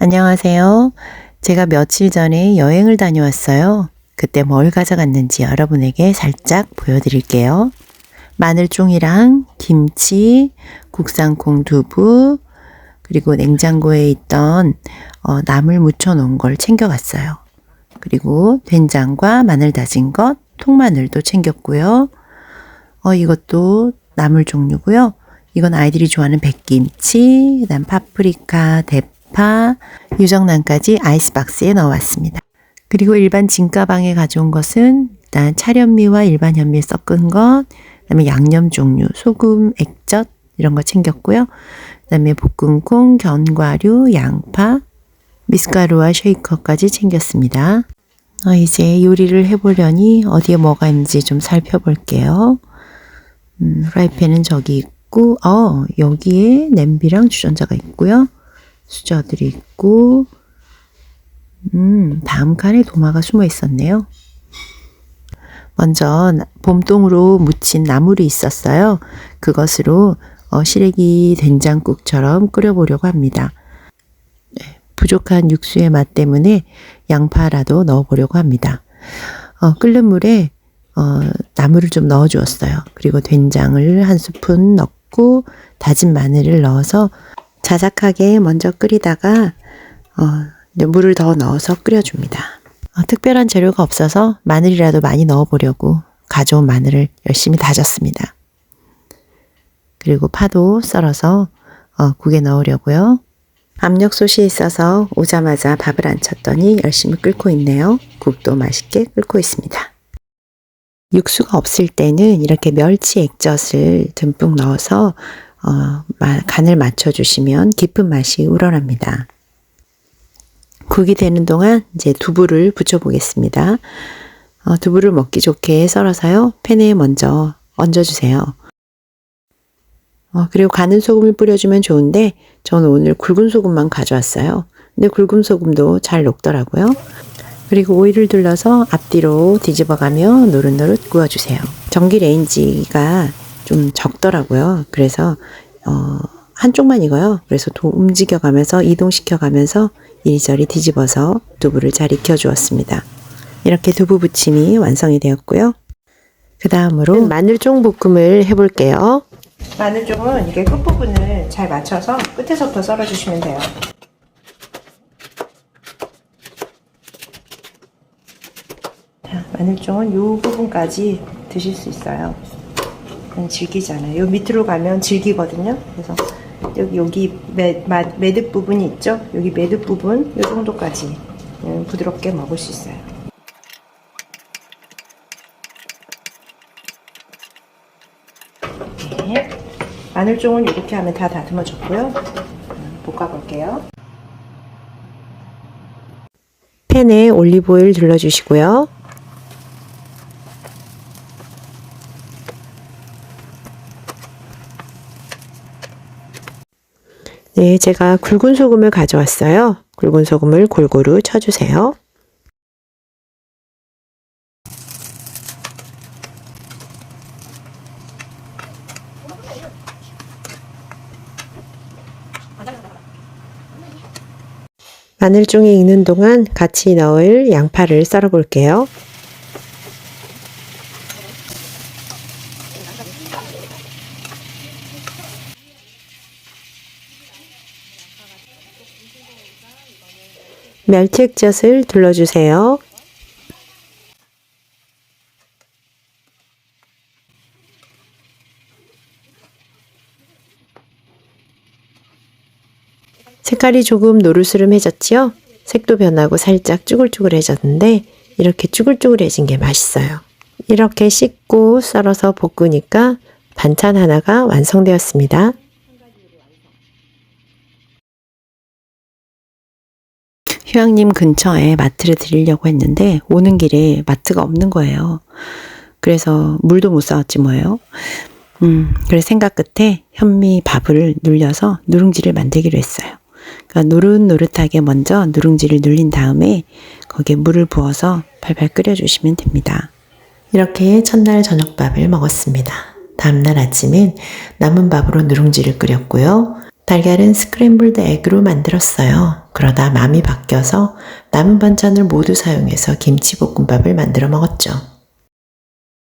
안녕하세요. 제가 며칠 전에 여행을 다녀왔어요. 그때 뭘 가져갔는지 여러분에게 살짝 보여드릴게요. 마늘종이랑 김치, 국산콩 두부, 그리고 냉장고에 있던 어, 나물 무쳐 놓은 걸 챙겨갔어요. 그리고 된장과 마늘 다진 것, 통마늘도 챙겼고요. 어, 이것도 나물 종류고요. 이건 아이들이 좋아하는 백김치, 그다음 파프리카, 대파, 유정란까지 아이스박스에 넣어왔습니다. 그리고 일반 진가방에 가져온 것은 일단 차련미와 일반 현미 섞은 것, 그다음에 양념 종류, 소금, 액젓 이런 거 챙겼고요. 그다음에 볶음콩, 견과류, 양파, 미숫가루와 쉐이커까지 챙겼습니다. 어, 이제 요리를 해보려니 어디에 뭐가 있는지 좀 살펴볼게요. 음, 프라이팬은 저기 있고, 어, 여기에 냄비랑 주전자가 있고요. 수저들이 있고, 음, 다음 칸에 도마가 숨어 있었네요. 먼저 나- 봄동으로 묻힌 나물이 있었어요. 그것으로 어, 시래기 된장국처럼 끓여보려고 합니다. 네, 부족한 육수의 맛 때문에 양파라도 넣어보려고 합니다. 어, 끓는 물에 어, 나물을 좀 넣어주었어요. 그리고 된장을 한 스푼 넣고 다진 마늘을 넣어서 자작하게 먼저 끓이다가 어, 물을 더 넣어서 끓여줍니다. 어, 특별한 재료가 없어서 마늘이라도 많이 넣어보려고 가져온 마늘을 열심히 다졌습니다. 그리고 파도 썰어서 어, 국에 넣으려고요. 압력솥이 있어서 오자마자 밥을 안 쳤더니 열심히 끓고 있네요. 국도 맛있게 끓고 있습니다. 육수가 없을 때는 이렇게 멸치 액젓을 듬뿍 넣어서 어, 마- 간을 맞춰주시면 깊은 맛이 우러납니다. 국이 되는 동안 이제 두부를 부쳐보겠습니다. 어, 두부를 먹기 좋게 썰어서요. 팬에 먼저 얹어주세요. 어, 그리고 가는 소금을 뿌려주면 좋은데 저는 오늘 굵은 소금만 가져왔어요. 근데 굵은 소금도 잘 녹더라고요. 그리고 오일을 둘러서 앞뒤로 뒤집어가며 노릇노릇 구워주세요. 전기 레인지가 좀 적더라고요. 그래서 어, 한쪽만 익어요. 그래서 도 움직여가면서 이동시켜가면서 이리저리 뒤집어서 두부를 잘 익혀주었습니다. 이렇게 두부 부침이 완성이 되었고요. 그 다음으로 마늘종 볶음을 해볼게요. 마늘종은 이렇게 끝부분을 잘 맞춰서 끝에서부터 썰어주시면 돼요. 자, 마늘종은 이 부분까지 드실 수 있어요. 그냥 질기잖아요. 요 밑으로 가면 질기거든요. 그래서 여기 여기 매, 마, 매듭 부분이 있죠. 여기 매듭 부분 이 정도까지 음, 부드럽게 먹을 수 있어요. 네. 마늘종은 이렇게 하면 다 다듬어졌고요. 음, 볶아볼게요. 팬에 올리브오일 둘러주시고요. 네, 제가 굵은 소금을 가져왔어요. 굵은 소금을 골고루 쳐주세요. 마늘종이 익는 동안 같이 넣을 양파를 썰어 볼게요. 멸치액젓을 둘러주세요. 색깔이 조금 노르스름해졌지요? 색도 변하고 살짝 쭈글쭈글해졌는데 이렇게 쭈글쭈글해진 게 맛있어요. 이렇게 씻고 썰어서 볶으니까 반찬 하나가 완성되었습니다. 휴양림 근처에 마트를 들리려고 했는데 오는 길에 마트가 없는 거예요. 그래서 물도 못 사왔지 뭐예요. 음, 그래서 생각 끝에 현미 밥을 눌려서 누룽지를 만들기로 했어요. 그러니까 노릇노릇하게 먼저 누룽지를 눌린 다음에 거기에 물을 부어서 팔팔 끓여주시면 됩니다. 이렇게 첫날 저녁밥을 먹었습니다. 다음날 아침엔 남은 밥으로 누룽지를 끓였고요. 달걀은 스크램블드 에그로 만들었어요. 그러다 마음이 바뀌어서 남은 반찬을 모두 사용해서 김치볶음밥을 만들어 먹었죠.